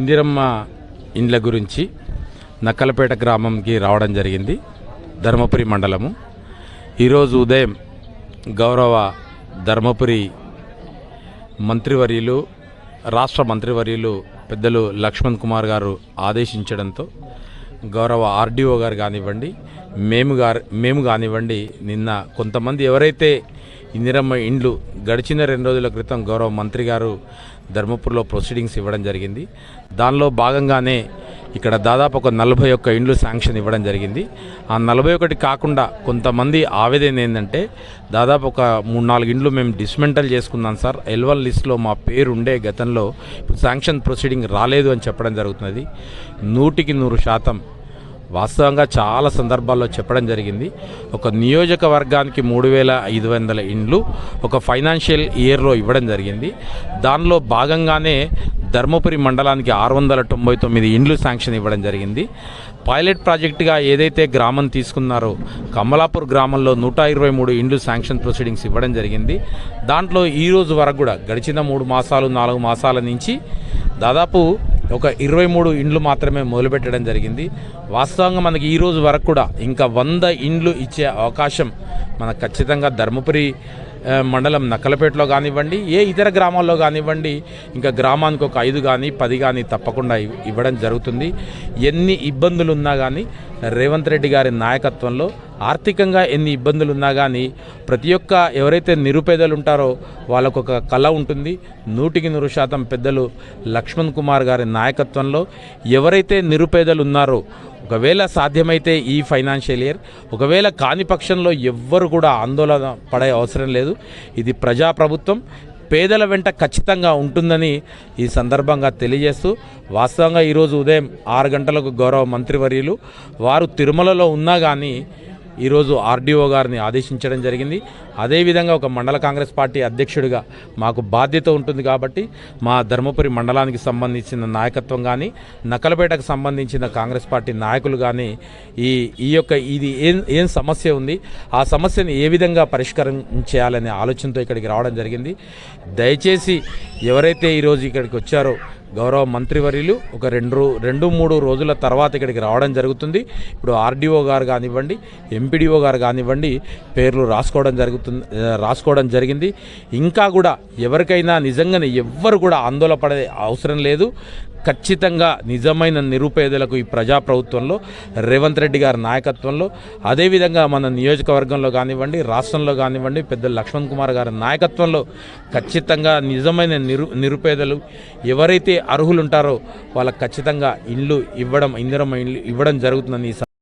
ఇందిరమ్మ ఇండ్ల గురించి నక్కలపేట గ్రామంకి రావడం జరిగింది ధర్మపురి మండలము. ఈరోజు ఉదయం గౌరవ ధర్మపురి మంత్రివర్యులు రాష్ట్ర మంత్రివర్యులు పెద్దలు లక్ష్మణ్ కుమార్ గారు ఆదేశించడంతో గౌరవ ఆర్డీఓ గారు కానివ్వండి మేము గారు మేము కానివ్వండి నిన్న కొంతమంది ఎవరైతే ఇందిరమ్మ ఇండ్లు గడిచిన రెండు రోజుల క్రితం గౌరవ మంత్రి గారు ధర్మపూర్లో ప్రొసీడింగ్స్ ఇవ్వడం జరిగింది. దానిలో భాగంగానే ఇక్కడ దాదాపు ఒక నలభై ఒక్క ఇండ్లు శాంక్షన్ ఇవ్వడం జరిగింది. ఆ నలభై ఒకటి కాకుండా కొంతమంది ఆవేదన ఏంటంటే దాదాపు ఒక మూడు నాలుగు ఇండ్లు మేము డిస్మెంటల్ చేసుకున్నాం సార్. ఎల్వల్ లిస్ట్లో మా పేరు ఉండే గతంలో శాంక్షన్ ప్రొసీడింగ్ రాలేదు అని చెప్పడం జరుగుతున్నది. నూటికి నూరు శాతం వాస్తవంగా చాలా సందర్భాల్లో చెప్పడం జరిగింది. ఒక నియోజకవర్గానికి మూడు వేల ఐదు వందల ఇండ్లు ఒక ఫైనాన్షియల్ ఇయర్లో ఇవ్వడం జరిగింది. దానిలో భాగంగానే ధర్మపురి మండలానికి ఆరు వందల తొంభై తొమ్మిది ఇండ్లు శాంక్షన్ ఇవ్వడం జరిగింది. పైలట్ ప్రాజెక్టుగా ఏదైతే గ్రామం తీసుకున్నారో కమలాపూర్ గ్రామంలో నూట ఇరవై మూడు ఇండ్లు శాంక్షన్ ప్రొసీడింగ్స్ ఇవ్వడం జరిగింది. దాంట్లో ఈ రోజు వరకు కూడా గడిచిన మూడు మాసాలు నాలుగు మాసాల నుంచి దాదాపు ఒక ఇరవై మూడు ఇండ్లు మాత్రమే మొదలుపెట్టడం జరిగింది. వాస్తవంగా మనకి ఈరోజు వరకు కూడా ఇంకా వంద ఇండ్లు ఇచ్చే అవకాశం మనకు ఖచ్చితంగా ధర్మపురి మండలం నక్కలపేటలో కానివ్వండి ఏ ఇతర గ్రామాల్లో కానివ్వండి ఇంకా గ్రామానికి ఒక ఐదు కానీ పది కానీ తప్పకుండా ఇవ్వడం జరుగుతుంది. ఎన్ని ఇబ్బందులు ఉన్నా కానీ రేవంత్ రెడ్డి గారి నాయకత్వంలో ఆర్థికంగా ఎన్ని ఇబ్బందులు ఉన్నా కానీ ప్రతి ఒక్క ఎవరైతే నిరుపేదలు ఉంటారో వాళ్ళకు ఒక కళ ఉంటుంది. నూటికి నూరు శాతం పెద్దలు లక్ష్మణ్ కుమార్ గారి నాయకత్వంలో ఎవరైతే నిరుపేదలు ఉన్నారో ఒకవేళ సాధ్యమైతే ఈ ఫైనాన్షియల్ ఇయర్ ఒకవేళ కాని పక్షంలో ఎవ్వరు కూడా ఆందోళన పడే అవసరం లేదు. ఇది ప్రజాప్రభుత్వం పేదల వెంట ఖచ్చితంగా ఉంటుందని ఈ సందర్భంగా తెలియజేస్తూ వాస్తవంగా ఈరోజు ఉదయం ఆరు గంటలకు గౌరవ మంత్రివర్యులు వారు తిరుమలలో ఉన్నా కానీ ఈరోజు ఆర్డీఓ గారిని ఆదేశించడం జరిగింది. అదేవిధంగా ఒక మండల కాంగ్రెస్ పార్టీ అధ్యక్షుడిగా మాకు బాధ్యత ఉంటుంది కాబట్టి మా ధర్మపురి మండలానికి సంబంధించిన నాయకత్వం కానీ నకలపేటకు సంబంధించిన కాంగ్రెస్ పార్టీ నాయకులు కానీ ఈ ఈ యొక్క ఇది ఏం ఏం సమస్య ఉంది ఆ సమస్యను ఏ విధంగా పరిష్కారం చేయాలనే ఆలోచనతో ఇక్కడికి రావడం జరిగింది. దయచేసి ఎవరైతే ఈరోజు ఇక్కడికి వచ్చారో గౌరవ మంత్రివర్యులు ఒక రెండు రెండు మూడు రోజుల తర్వాత ఇక్కడికి రావడం జరుగుతుంది. ఇప్పుడు ఆర్డీఓ గారు కానివ్వండి ఎంపీడీఓ గారు కానివ్వండి పేర్లు రాసుకోవడం జరుగుతుంది. రాస్తుంది రాసుకోవడం జరిగింది. ఇంకా కూడా ఎవరికైనా నిజంగానే ఎవ్వరు కూడా ఆందోళన పడే అవసరం లేదు. ఖచ్చితంగా నిజమైన నిరుపేదలకు ఈ ప్రజాప్రభుత్వంలో రేవంత్ రెడ్డి గారి నాయకత్వంలో అదేవిధంగా మన నియోజకవర్గంలో కానివ్వండి రాష్ట్రంలో కానివ్వండి పెద్ద లక్ష్మణ్ కుమార్ గారి నాయకత్వంలో ఖచ్చితంగా నిజమైన నిరు నిరుపేదలు ఎవరైతే అర్హులు ఉంటారో వాళ్ళకి ఖచ్చితంగా ఇండ్లు ఇవ్వడం ఇందిరమ్మ ఇండ్లు ఇవ్వడం జరుగుతుందని